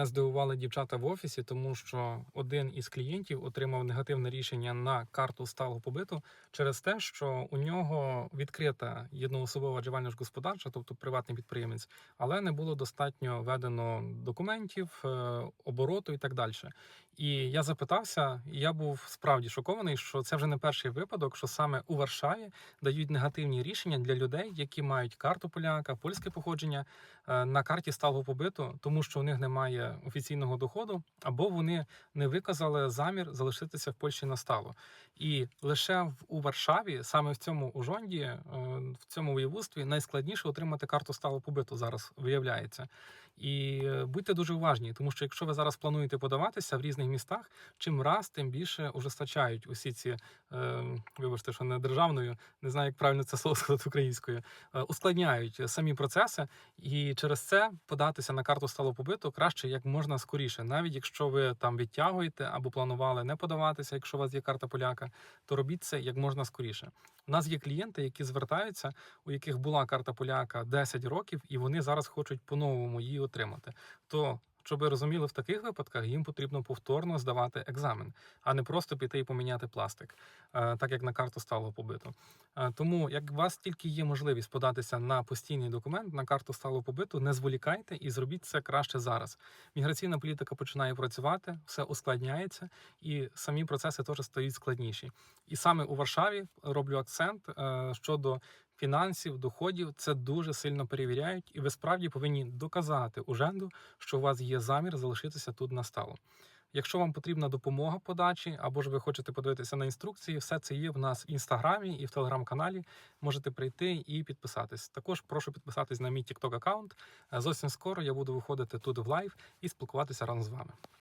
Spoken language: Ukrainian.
мене здивували дівчата в офісі, тому що один із клієнтів отримав негативне рішення на карту сталого побиту через те, що у нього відкрита єдноособова дживальна ж господарча, тобто приватний підприємець, але не було достатньо введено документів, е, обороту і так далі. І я запитався, і я був справді шокований, що це вже не перший випадок, що саме у Варшаві дають негативні рішення для людей, які мають карту поляка, польське походження е, на карті сталого побиту, тому що у них немає офіційного доходу, або вони не виказали замір залишитися в Польщі на стало. І лише у Варшаві, саме в цьому ужонді, е, в цьому воєводстві, найскладніше отримати карту сталого побиту зараз виявляється. І е, будьте дуже уважні, тому що якщо ви зараз плануєте подаватися в різних містах, чим раз, тим більше ужесточають усі ці, е, вибачте, що не державною, не знаю, як правильно це слово сказати українською, ускладняють самі процеси, і через це податися на карту стало побиту краще як можна скоріше, навіть якщо ви там відтягуєте або планували не подаватися, якщо у вас є карта поляка, то робіть це як можна скоріше. У нас є клієнти, які звертаються, у яких була карта поляка 10 років, і вони зараз хочуть по-новому її отримати. То щоб ви розуміли, в таких випадках їм потрібно повторно здавати екзамен, а не просто піти і поміняти пластик, е, так як на карту стало побиту. Е, Тому, як у вас тільки є можливість податися на постійний документ на карту стало побиту, не зволікайте і зробіть це краще зараз. Міграційна політика починає працювати, все ускладняється, і самі процеси теж стають складніші. І саме у Варшаві роблю акцент е, щодо фінансів, доходів. Це дуже сильно перевіряють, і ви справді повинні доказати уженду, що у вас є замір залишитися тут на стало. Якщо вам потрібна допомога подачі, або ж ви хочете подивитися на інструкції, все це є в нас в інстаграмі і в телеграм-каналі. Можете прийти і підписатись. Також прошу підписатись на мій TikTok аккаунт. Зовсім скоро я буду виходити тут в лайв і спілкуватися разом з вами.